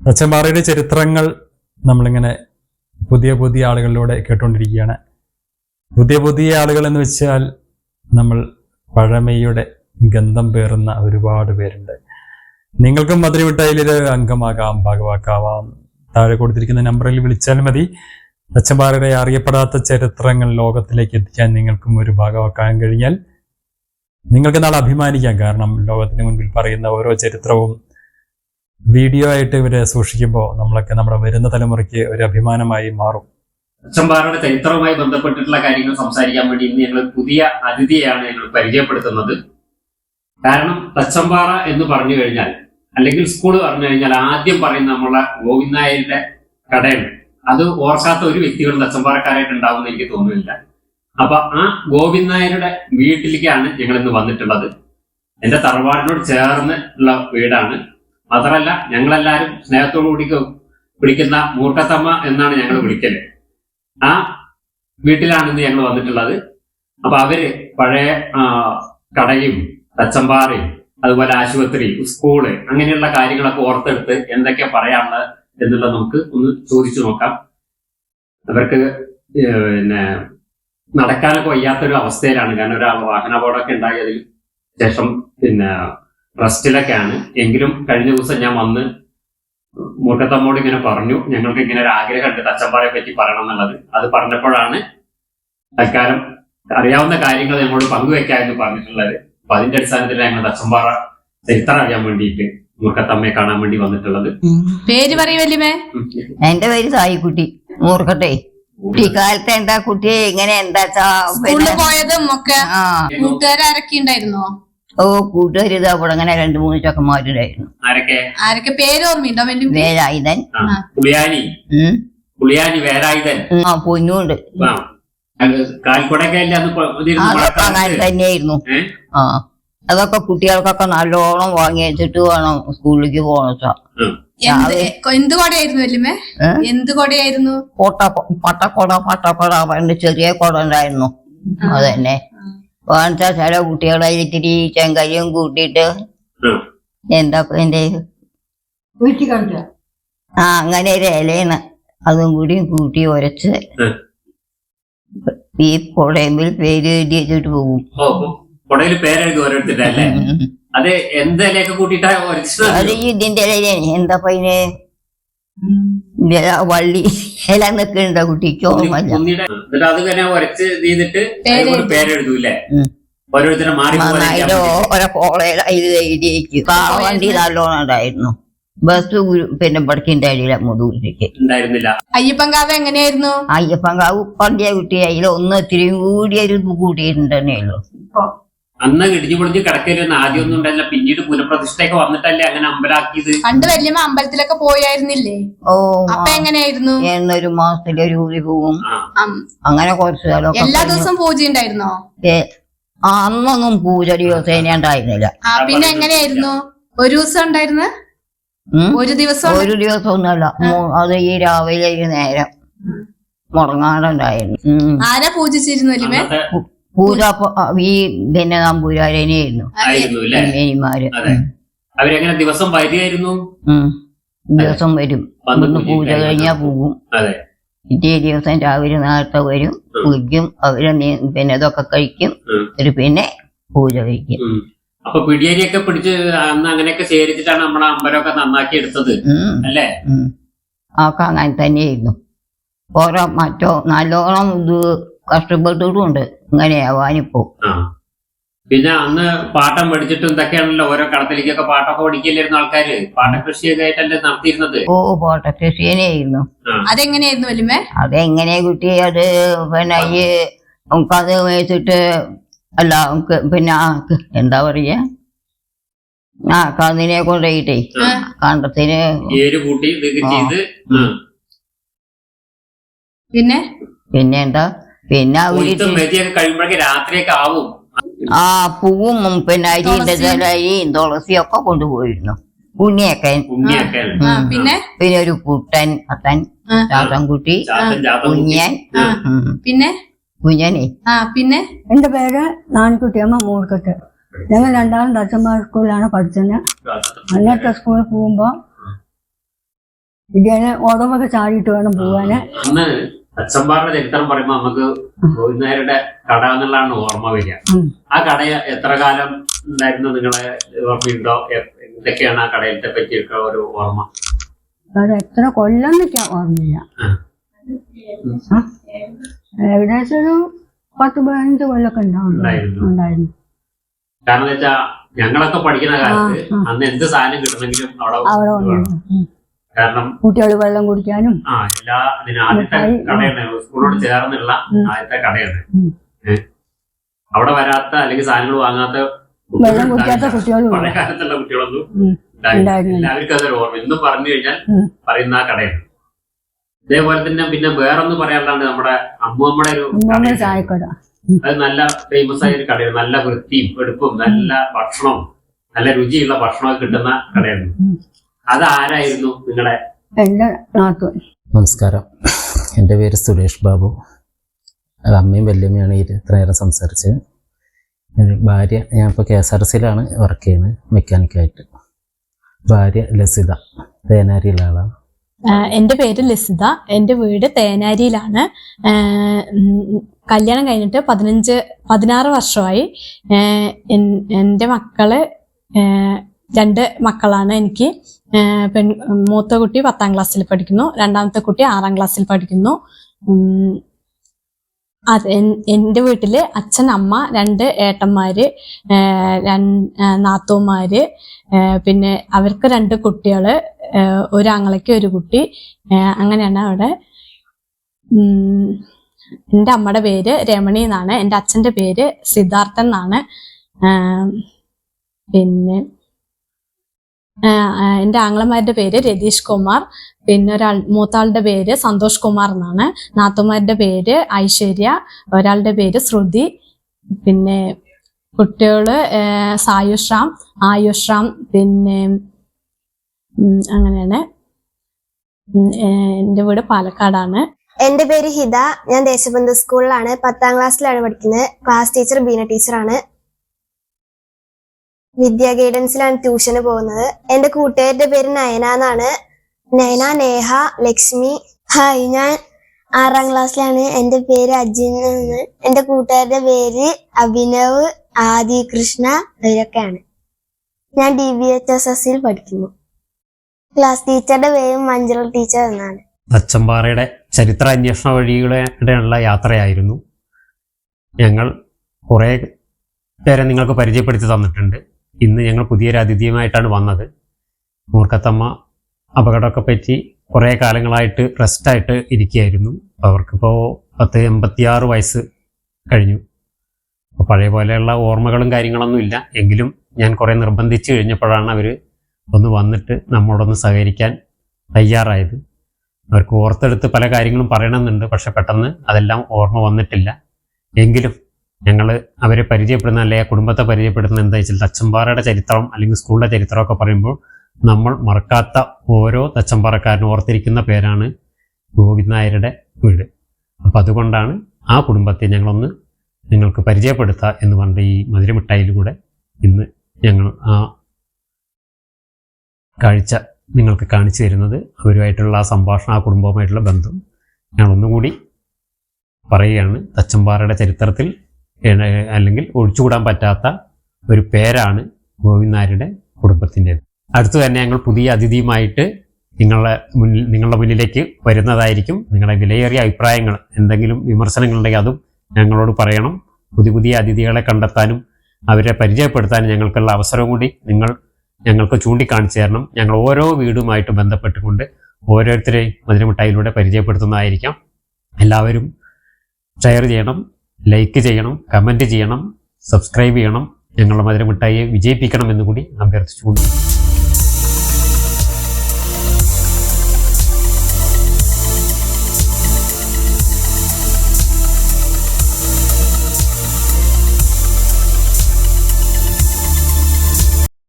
തച്ചമ്പാറയുടെ ചരിത്രങ്ങൾ നമ്മളിങ്ങനെ പുതിയ പുതിയ ആളുകളിലൂടെ കേട്ടുകൊണ്ടിരിക്കുകയാണ്. പുതിയ പുതിയ ആളുകൾ എന്ന് വെച്ചാൽ നമ്മൾ പഴമയുടെ ഗന്ധം പേറുന്ന ഒരുപാട് പേരുണ്ട്. നിങ്ങൾക്കും മധുരമിട്ടായാലൊരു അംഗമാകാം ഭാഗവാക്കാവാം. താഴെ കൊടുത്തിരിക്കുന്ന നമ്പറിൽ വിളിച്ചാൽ മതി. തച്ചമ്പാറയുടെ അറിയപ്പെടാത്ത ചരിത്രങ്ങൾ ലോകത്തിലേക്ക് എത്തിക്കാൻ നിങ്ങൾക്കും ഒരു ഭാഗമാക്കാൻ കഴിഞ്ഞാൽ നിങ്ങൾക്ക് നാളെ അഭിമാനിക്കാം. കാരണം ലോകത്തിന് മുൻപിൽ പറയുന്ന ഓരോ ചരിത്രവും വീഡിയോ ആയിട്ട് ഇവരെ സൂക്ഷിക്കുമ്പോൾ നമ്മളൊക്കെ നമ്മുടെ വരുന്ന തലമുറയ്ക്ക് ഒരു അഭിമാനമായി മാറും. അച്ഛൻപാറയുടെ ചരിത്രവുമായി ബന്ധപ്പെട്ടിട്ടുള്ള കാര്യങ്ങൾ സംസാരിക്കാൻ വേണ്ടി ഇന്ന് ഞങ്ങൾ പുതിയ അതിഥിയെയാണ് ഞങ്ങൾ പരിചയപ്പെടുത്തുന്നത്. കാരണം തച്ചമ്പാറ എന്ന് പറഞ്ഞു കഴിഞ്ഞാൽ അല്ലെങ്കിൽ സ്കൂൾ പറഞ്ഞു കഴിഞ്ഞാൽ ആദ്യം പറയുന്ന നമ്മളെ ഗോവിന്ദ് നായരുടെ കടയുണ്ട് അത് ഓർക്കാത്ത ഒരു വ്യക്തികളും തച്ചമ്പാറക്കാരായിട്ട് ഉണ്ടാവുമെന്ന് എനിക്ക് തോന്നുന്നില്ല. അപ്പൊ ആ ഗോവിന്ദ് നായരുടെ വീട്ടിലേക്കാണ് ഞങ്ങൾ ഇന്ന് വന്നിട്ടുള്ളത്. എന്റെ തറവാടിനോട് ചേർന്ന് ഉള്ള വീടാണ് മാത്രമല്ല ഞങ്ങളെല്ലാവരും സ്നേഹത്തോടു കൂടി വിളിക്കുന്ന മൂർക്കത്തമ്മ എന്നാണ് ഞങ്ങൾ വിളിക്കൽ. ആ വീട്ടിലാണ് ഇന്ന് ഞങ്ങൾ വന്നിട്ടുള്ളത്. അപ്പൊ അവർ പഴയ കടയും തച്ചമ്പാറയും അതുപോലെ ആശുപത്രി സ്കൂൾ അങ്ങനെയുള്ള കാര്യങ്ങളൊക്കെ ഓർത്തെടുത്ത് എന്തൊക്കെ പറയാനുള്ളത് എന്നുള്ളത് നമുക്ക് ഒന്ന് ചോദിച്ചു നോക്കാം. അവർക്ക് പിന്നെ നടക്കാനൊക്കെ വയ്യാത്തൊരു അവസ്ഥയിലാണ്. കാരണം ഒരാൾ വാഹനാപകടമൊക്കെ ഉണ്ടായതിൽ ശേഷം പിന്നെ റെസ്റ്റിലൊക്കെയാണ് എങ്കിലും കഴിഞ്ഞ ദിവസം ഞാൻ വന്ന് മൂർഖത്തമ്മോട് ഇങ്ങനെ പറഞ്ഞു ഞങ്ങൾക്ക് ഇങ്ങനെ ഒരു ആഗ്രഹമുണ്ട് തച്ചമ്പാറയെ പറ്റി പറയണം എന്നുള്ളത്. അത് പറഞ്ഞപ്പോഴാണ് തൽക്കാലം അറിയാവുന്ന കാര്യങ്ങൾ ഞങ്ങളോട് പങ്കുവെക്കാമെന്ന് പറഞ്ഞിട്ടുള്ളത്. അപ്പൊ അതിന്റെ അടിസ്ഥാനത്തിൽ ഞങ്ങൾ തച്ചമ്പാറ ചരിത്രം അറിയാൻ വേണ്ടിയിട്ട് മൂർഖത്തമ്മയെ കാണാൻ വേണ്ടി വന്നിട്ടുള്ളത്. പേര് പറയൂ വല്യമേ എന്റെ പേര് സായിക്കുട്ടി. മൂർക്കട്ടെ കുട്ടിക്കാലത്ത് എന്താ കുട്ടിയെ എങ്ങനെ എന്താ പോയതും ഒക്കെ ആ. കൂട്ടുകാരൊക്കെ ഉണ്ടായിരുന്നോ? ഓ കൂട്ടുകാർ ഇതാ അവിടെ അങ്ങനെ രണ്ടു മൂന്ന് ചക്കന്മാരുണ്ടായിരുന്നു. ആരൊക്കെ? ആരൊക്കെ? പേര് ഓർമ്മയുണ്ടോ വല്യം വേലായുധൻ. ആ, പുളിയാനി. ഉം. പുളിയാനി വേലായുധൻ. ഉം, ആ പൊന്നുണ്ട്. ആ അത് കാൽക്കുടയൊക്കെ അല്ലേ അന്ന് പൊ- ഇതിരുന്ന് അതൊക്കെ അങ്ങനെ മഴക്കാലത്ത്? തന്നെയായിരുന്നു. ഏ? ആ അതൊക്കെ കുട്ടികൾക്കൊക്കെ നല്ലോണം വാങ്ങി വെച്ചിട്ട് വേണം സ്കൂളിലേക്ക് പോകണ ഉം. എന്ത് എന്ത് കൊടയായിരുന്നു ഏ? എന്ത് കൊടയായിരുന്നു? കൊട്ട പട്ടക്കൊട പട്ടക്കൊട പണ്ട് ചെറിയ കുട ഉണ്ടായിരുന്നു. അതന്നെ വേണ്ട ചില കുട്ടികളെ ഇത്തിരി ചെങ്കരിയും കൂട്ടിയിട്ട് ഉം. എന്താ എന്റെ ആ അങ്ങനെ ഒരു ഇലയാണ് അതും കൂടി കൂട്ടി ഉരച്ച്. ഈ കുടയമ്പിൽ പേര് എഴുതി വെച്ചിട്ട് പോകും. ഓ എന്താ പേരെഴുതി ഓരോരുത്തരുടെ അല്ലേ? അത് അത് ഇതിന്റെ ഇലയാണ് എന്താ ഇല വള്ളി. ഇല നിൽക്കുന്നുണ്ടോ കുട്ടിക്ക്? ഓർമ്മല്ല അത് തന്നെ ഉരച്ച് ഇത് ചെയ്തിട്ട് പേരെഴുതി. അതിലൂടെ പേരെഴുതൂല്ലേ? ഉം. ഓരോരുത്തരെ മാറി പോകാൻ നന്നായിട്ട് ഓരോ കോളയിൽ ഇത് എഴുതി കാളവണ്ടി നല്ലോണം ഉണ്ടായിരുന്നു. ബസ് പിന്നെ പഠിക്കിന്റെ അടിയില ഉണ്ടായിരുന്നില്ല. അയ്യപ്പൻകാവ് എങ്ങനെയായിരുന്നു? അയ്യപ്പങ്കാവ് പണ്ടിയ കുട്ടി അതിൽ ഒന്ന് ഇത്തിരി കൂടി ഒരു കൂട്ടിയിട്ടുണ്ടെന്നേയുള്ളൂ അന്ന് ഇടിഞ്ഞു പൊളിഞ്ഞ് കിടക്കരുന്ന ആദ്യം ഒന്നും ഉണ്ടായില്ല പിന്നീട് പുനഃപ്രതിഷ്ഠയൊക്കെ വന്നിട്ടല്ലേ അങ്ങനെ അമ്പലാക്കിയത്? പണ്ട് വല്യമ്മ അമ്പലത്തിലൊക്കെ പോയായിരുന്നില്ലേ? ഓ അപ്പൊ എങ്ങനെയായിരുന്നു? എന്നൊരു മാസത്തിലൊരു ഊരി പോവും. അങ്ങനെ കുറച്ച് കാലം എല്ലാ ദിവസവും പൂജ ഉണ്ടായിരുന്നോ? ആ, അന്നൊന്നും പൂജ ദിവസേന ഉണ്ടായിരുന്നില്ല. പിന്നെ എങ്ങനെയായിരുന്നു? ഒരു ദിവസം ഉണ്ടായിരുന്ന? ഒരു ദിവസം? ഒരു ദിവസം ഒന്നുമല്ല അത് ഈ രാവിലെ ഈ നേരം മുടങ്ങാടുണ്ടായിരുന്നു. ആരാ പൂജിച്ചിരുന്നു പൂജ ഈ പിന്നെ നമ്പൂരാരനെയായിരുന്നു മേനിമാര് അവരെങ്ങനെ ദിവസം വരികയായിരുന്നു ഉം. ദിവസം വരും. ഒന്ന് പൂജ. കഴിഞ്ഞാ പോകും. പിറ്റേ ദിവസം രാവിലെ നേരത്തെ വരും. കുളിക്കും. അവർ പിന്നെ ഇതൊക്കെ കഴിക്കും. ഒരു പിന്നെ പൂജ കഴിക്കും. അപ്പൊ പിടിയേരിയൊക്കെ പിടിച്ച് അന്ന് അങ്ങനെയൊക്കെ ശേഖരിച്ചിട്ടാണ് നമ്മുടെ അമ്പലമൊക്കെ നന്നാക്കി എടുത്തത്. അല്ലേ. ഒക്കെ അങ്ങനെ തന്നെയായിരുന്നു. ഓരോ മറ്റോ നല്ലോണം ഇത് കഷ്ടപ്പെട്ടിട്ടുണ്ട് ഇങ്ങനെയാവാനിപ്പോ ആ. പിന്നെ അന്ന് പാട്ടം പഠിച്ചിട്ടും ഇതൊക്കെയാണല്ലോ ഓരോ കടത്തിലേക്കൊക്കെ പാട്ടൊക്കെ പഠിക്കില്ലായിരുന്നു ആൾക്കാര്. പാട്ടകൃഷിയൊക്കെ ആയിട്ടല്ലേ നടത്തിയിരുന്നത്? ഓ പോട്ട കൃഷിനെയായിരുന്നു അതെങ്ങനെയായിരുന്നു വലിമേ? അതെങ്ങനെ കുട്ടി അത് പിന്നെ ഈ നമുക്കത് മേടിച്ചിട്ട് അല്ല നമുക്ക് പിന്നെ ആ എന്താ പറയാ? ആ കന്നിനെ കൊണ്ടുപോയിട്ടേ. കണ്ടത്തിന് കൂട്ടി ചെയ്ത് പിന്നെ? പിന്നെ എന്താ? പിന്നെ കഴിയുമ്പോഴേക്ക് രാത്രിയൊക്കെ ആവും. ആ പൂവും പിന്നെ അരിയുടെ ചെലയും തുളസിയും ഒക്കെ കൊണ്ടുപോയിരുന്നു. ഉണ്ണിയൊക്കെ. പിന്നെ? പിന്നെ ഒരു കുട്ടൻ അത്തൻ. ചാത്തൻകുട്ടി ചാത്തൻ ചാത്തൻ കുഞ്ഞൻ. പിന്നെ? കുഞ്ഞനെ. ആ പിന്നെ? എന്റെ പേര് നാൻകുട്ടിയമ്മ മൂർക്കട്ട് ഞങ്ങൾ രണ്ടാളും ദച്ചന്മാർ സ്കൂളിലാണ് പഠിച്ചത്. അന്നത്തെ സ്കൂളിൽ പോകുമ്പോ ഇതിനെ ഓടമൊക്കെ ചാടിയിട്ട് വേണം പോവാന്. അച്ഛന്മാരുടെ ചരിത്രം പറയുമ്പോ നമുക്ക് ഗോവിന്ദനായരുടെ കട എന്നുള്ളതാണ് ഓർമ്മ വരിക. ആ കട എത്ര കാലം ഉണ്ടായിരുന്നു? നിങ്ങളെ ഓർമ്മയുണ്ടോ? എന്തൊക്കെയാണ് ആ കടയിലത്തെ പറ്റിയൊക്കെ ഒരു ഓർമ്മ? എത്ര കൊല്ലം നിൽക്കാൻ ഓർമ്മയില്ല? ഏകദേശം ഒരു പത്ത് പതിനഞ്ച് കൊല്ലൊക്കെ ഉണ്ടായിരുന്നു. കാരണം വെച്ചാ ഞങ്ങളൊക്കെ പഠിക്കുന്ന കാലത്ത്. അന്ന് എന്ത് സാധനം കിട്ടണമെങ്കിലും അവിടെ കാരണം കുട്ടികൾ വെള്ളം കുടിക്കാനും ആ എല്ലാ ഇതിന് ആദ്യത്തെ കടയാണ്. സ്കൂളോട് ചേർന്നുള്ള. ആദ്യത്തെ കടയാണ്. അവിടെ വരാത്ത അല്ലെങ്കിൽ സാധനങ്ങൾ വാങ്ങാത്ത വെള്ളം കുടിക്കാത്ത കുട്ടികളും പഴയ കാലത്തുള്ള കുട്ടികളൊന്നും. എല്ലാവർക്കും അതൊരു ഓർമ്മ. ഇന്നും പറഞ്ഞു കഴിഞ്ഞാൽ പറയുന്ന ആ കടയാണ്. ഇതേപോലെ തന്നെ പിന്നെ വേറൊന്ന് പറയാനുള്ളതാണ് നമ്മുടെ അമ്മൂമ്മയുടെ ഒരു. ചായക്കട. അത് നല്ല ഫേമസ് ആയ ഒരു കടയാണ്. നല്ല വൃത്തിയും എടുപ്പും നല്ല ഭക്ഷണവും നല്ല രുചിയുള്ള ഭക്ഷണമൊക്കെ കിട്ടുന്ന കടയാണ്. ഉം. നിങ്ങളെ? എന്റെ നമസ്കാരം. എന്റെ പേര് സുരേഷ് ബാബു. അത് അമ്മയും വല്യമ്മയാണ് ഈ ഇത്ര നേരം സംസാരിച്ചത്. ഇത് ഭാര്യ ഞാനിപ്പോൾ കെ എസ് ആർ സിയിലാണ് വർക്ക് ചെയ്യുന്നത് മെക്കാനിക്കായിട്ട് ഭാര്യ ലസിത തേനാരിയിലാണ് ആളാണ് എന്റെ പേര് ലസിത. എന്റെ വീട് തേനാരിയിലാണ്. കല്യാണം കഴിഞ്ഞിട്ട് പതിനഞ്ച് പതിനാറ് വർഷമായി. എന്റെ മക്കൾ രണ്ട് മക്കളാണ് എനിക്ക്. പെൺ മൂത്ത കുട്ടി പത്താം ക്ലാസ്സിൽ പഠിക്കുന്നു. രണ്ടാമത്തെ കുട്ടി ആറാം ക്ലാസ്സിൽ പഠിക്കുന്നു. എന്റെ വീട്ടിൽ അച്ഛൻ അമ്മ രണ്ട് ഏട്ടന്മാര് നാത്തൂമാര് പിന്നെ അവർക്ക് രണ്ട് കുട്ടികൾ ആഹ് ഒരു ഒരു കുട്ടി. അങ്ങനെയാണ് അവിടെ. എന്റെ അമ്മയുടെ പേര് രമണി എന്നാണ്. എന്റെ അച്ഛന്റെ പേര് സിദ്ധാർത്ഥൻ എന്നാണ്. പിന്നെ എന്റെ ആംഗ്ലന്മാരുടെ പേര് രതീഷ് കുമാർ. പിന്നെ ഒരാൾ മൂത്താളുടെ പേര് സന്തോഷ് കുമാർ എന്നാണ്. നാത്തുമാരുടെ പേര് ഐശ്വര്യ ഒരാളുടെ പേര് ശ്രുതി. പിന്നെ കുട്ടികൾ സായുഷ്രാം സായുഷ് റാം ആയുഷ് റാം പിന്നെ അങ്ങനെയാണ്. എന്റെ വീട് പാലക്കാടാണ്. എന്റെ പേര് ഹിത. ഞാൻ ദേശബന്ധു സ്കൂളിലാണ് പത്താം ക്ലാസ്സിലാണ് പഠിക്കുന്നത്. ക്ലാസ് ടീച്ചർ ബീന ടീച്ചറാണ്. വിദ്യാ ഗൈഡൻസിലാണ് ട്യൂഷന് പോകുന്നത്. എന്റെ കൂട്ടുകാരുടെ പേര് നയന എന്നാണ്. നയന നേഹ ലക്ഷ്മി. ഹായ് ഞാൻ ആറാം ക്ലാസ്സിലാണ്. എന്റെ പേര് അജിൻ എന്ന് എന്റെ കൂട്ടുകാരുടെ പേര് അഭിനവ് ആദി കൃഷ്ണ ഇവരൊക്കെയാണ്. ഞാൻ ഡി ബി എച്ച് എസ് എസിൽ പഠിക്കുന്നു. ക്ലാസ് ടീച്ചറുടെ പേര് മഞ്ജുള ടീച്ചർ എന്നാണ്. തച്ചമ്പാറയുടെ ചരിത്ര അന്വേഷണ വഴികളുടെയുള്ള യാത്രയായിരുന്നു. ഞങ്ങൾ കുറേ പേരെ നിങ്ങൾക്ക് പരിചയപ്പെടുത്തി തന്നിട്ടുണ്ട്. ഇന്ന് ഞങ്ങൾ പുതിയൊരു അതിഥിയുമായിട്ടാണ് വന്നത്. മൂർക്കത്തമ്മ അപകടമൊക്കെ പറ്റി കുറേ കാലങ്ങളായിട്ട് റെസ്റ്റായിട്ട് ഇരിക്കുകയായിരുന്നു. അവർക്കിപ്പോൾ പത്ത് എൺപത്തിയാറ് വയസ്സ് കഴിഞ്ഞു. അപ്പോൾ പഴയ പോലെയുള്ള ഓർമ്മകളും കാര്യങ്ങളൊന്നും ഇല്ല. എങ്കിലും ഞാൻ കുറേ നിർബന്ധിച്ച് കഴിഞ്ഞപ്പോഴാണ് അവർ ഒന്ന് വന്നിട്ട് നമ്മളോടൊന്ന് സഹകരിക്കാൻ തയ്യാറായത്. അവർക്ക് ഓർത്തെടുത്ത് പല കാര്യങ്ങളും പറയണമെന്നുണ്ട്. പക്ഷെ പെട്ടെന്ന് അതെല്ലാം ഓർമ്മ വന്നിട്ടില്ല. എങ്കിലും ഞങ്ങൾ അവരെ പരിചയപ്പെടുന്ന അല്ലെങ്കിൽ ആ കുടുംബത്തെ പരിചയപ്പെടുന്ന എന്താ വെച്ചാൽ തച്ചമ്പാറയുടെ ചരിത്രം അല്ലെങ്കിൽ സ്കൂളിലെ ചരിത്രമൊക്കെ പറയുമ്പോൾ നമ്മൾ മറക്കാത്ത ഓരോ തച്ചമ്പാറക്കാരനും ഓർത്തിരിക്കുന്ന പേരാണ് ഗോവിന്ദ് നായരുടെ വീട്. അപ്പം അതുകൊണ്ടാണ് ആ കുടുംബത്തെ ഞങ്ങളൊന്ന് നിങ്ങൾക്ക് പരിചയപ്പെടുത്തുക എന്ന് പറഞ്ഞ ഈ മധുരമിഠായിലൂടെ ഇന്ന് ഞങ്ങൾ ആ കാഴ്ച നിങ്ങൾക്ക് കാണിച്ചു തരുന്നത് അവരുമായിട്ടുള്ള ആ സംഭാഷണം ആ കുടുംബവുമായിട്ടുള്ള ബന്ധം ഞാൻ ഒന്നുകൂടി പറയുകയാണ് തച്ചമ്പാറയുടെ ചരിത്രത്തിൽ അല്ലെങ്കിൽ ഒഴിച്ചുകൂടാൻ പറ്റാത്ത ഒരു പേരാണ് ഗോവിന്ദ് നായരുടെ കുടുംബത്തിന്റെത് അടുത്തു തന്നെ ഞങ്ങൾ പുതിയ അതിഥിയുമായിട്ട് നിങ്ങളെ മുന്നിൽ നിങ്ങളുടെ മുന്നിലേക്ക് വരുന്നതായിരിക്കും. നിങ്ങളുടെ വിലയേറിയ അഭിപ്രായങ്ങൾ എന്തെങ്കിലും വിമർശനങ്ങളുണ്ടെങ്കിൽ അതും ഞങ്ങളോട് പറയണം. പുതിയ പുതിയ അതിഥികളെ കണ്ടെത്താനും അവരെ പരിചയപ്പെടുത്താനും ഞങ്ങൾക്കുള്ള അവസരവും കൂടി നിങ്ങൾ ഞങ്ങൾക്ക് ചൂണ്ടിക്കാണിച്ചു തരണം. ഞങ്ങൾ ഓരോ വീടുമായിട്ട് ബന്ധപ്പെട്ടുകൊണ്ട് ഓരോരുത്തരെയും മധുരമിഠായിലൂടെ പരിചയപ്പെടുത്തുന്നതായിരിക്കാം. എല്ലാവരും ഷെയർ ചെയ്യണം. ലൈക്ക് ചെയ്യണം കമന്റ് ചെയ്യണം സബ്സ്ക്രൈബ് ചെയ്യണം. ഞങ്ങളുടെ മധുരമിഠായിയെ വിജയിപ്പിക്കണം എന്നുകൂടി അഭ്യർത്ഥിച്ചുകൊണ്ട്